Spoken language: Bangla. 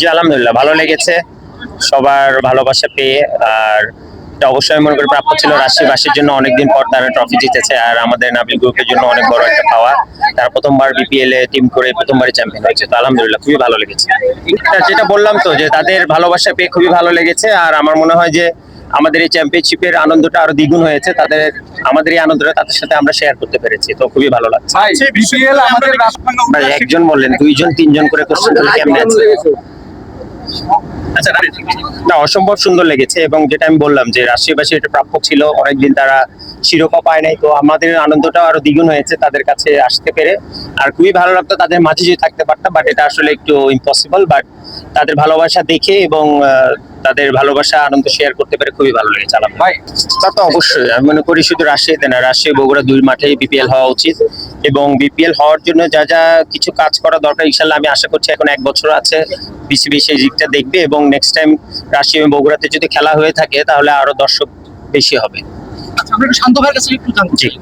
জি আলহামদুলিল্লাহ ভালো লেগেছে। সবার ভালোবাসা পেয়ে আর এটা অবশ্যই মনে করি প্রাপ্য ছিল রাশিবাসীর জন্য অনেকদিন পর তারা ট্রফি জিতেছে আর আমাদের নাবিল গ্রুপের জন্য অনেক বড় একটা পাওয়া। তারা প্রথমবার বিপিএল এ টিম করে প্রথমবারই চ্যাম্পিয়ন হয়েছে তো আলহামদুলিল্লাহ খুবই ভালো লেগেছে। যেটা বললাম তো যে তাদের ভালোবাসা পেয়ে খুবই ভালো লেগেছে আর আমার মনে হয় যে আমাদের এই চ্যাম্পিয়নশিপের আনন্দটা আরও দ্বিগুণ হয়েছে। তাদের আমাদের এই আনন্দটা তাদের সাথে আমরা শেয়ার করতে পেরেছি তো খুবই ভালো লাগছে। একজন বললেন দুইজন তিনজন করে কোশ্চেন কেমন আছে আচ্ছা না, অসম্ভব সুন্দর লেগেছে এবং যেটা আমি বললাম যে রাষ্ট্রীয়বাসী এটা প্রাপ্য ছিল, অনেকদিন তারা শিরোপা পায় নাই, তো আমাদের আনন্দটা আরও দ্বিগুণ হয়েছে তাদের কাছে আসতে পেরে। আর খুবই ভালো লাগতো তাদের মাঝে যদি থাকতে পারতাম বাট এটা আসলে একটু ইম্পসিবল বাট তাদের ভালোবাসা দেখে এবং তাদের ভালোবাসা, আনন্দ শেয়ার করতে পেরে খুবই ভালো লেগেছে আলহামদুলিল্লাহ ভাই, তা তো অবশ্যই, আমি মনে করি শুধু রাজশাহীতে না রাজশাহী বগুড়া দুই মাঠে বিপিএল হওয়া উচিত এবং বিপিএল হওয়ার জন্য যা যা কিছু কাজ করা দরকার ইনশাল্লাহ আমি আশা করছি এখন এক বছর আছে বিসিবি সেই দিকটা দেখবে এবং নেক্সট টাইম রাশিয়া এবং বগুড়াতে যদি খেলা হয়ে থাকে তাহলে আরও দর্শক বেশি হবে। আচ্ছা আমরা একটু শান্ত ভাইয়ের কাছে একটু জানতে চাই।